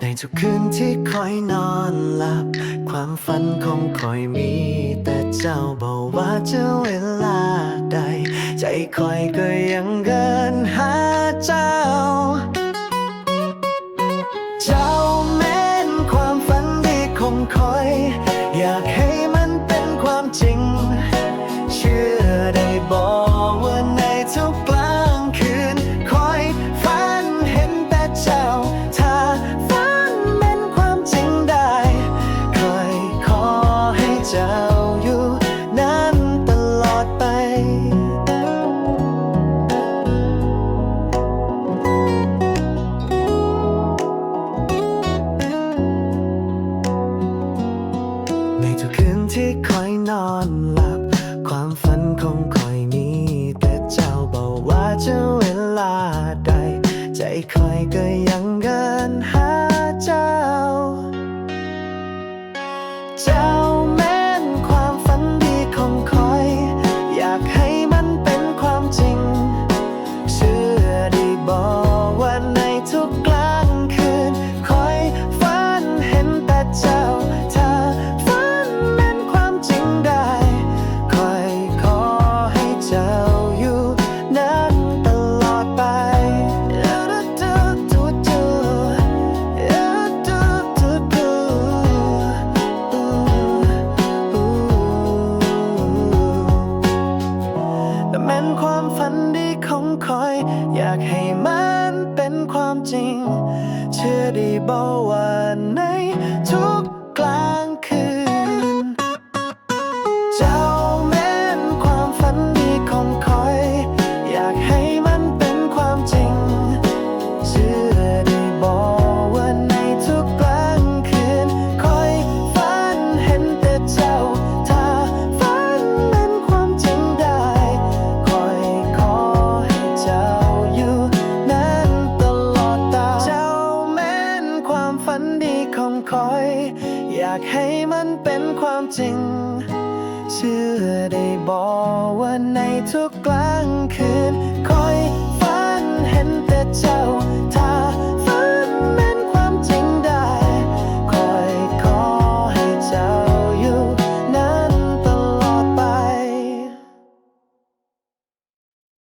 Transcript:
ในทุกคืนที่คอยนอนหลับ ความฝันคงคอยมี แต่เจ้าบอกว่าจะเวลาใด ใจคอยก็ยังเกินหาเจ้า เจ้าอยู่นั้นตลอดไป ในทุกคืนที่คอยนอนหลับ ความฝันคงคอยมี แต่เจ้าบอกว่าจะเวลาใด ใจคอยก็ยัง คอย อยากให้มันเป็นความจริง เชื่อดีบอกว่าใน ฝันดีของคอย อยากให้มันเป็นความจริง เชื่อได้บอกว่าในทุกกลางคืน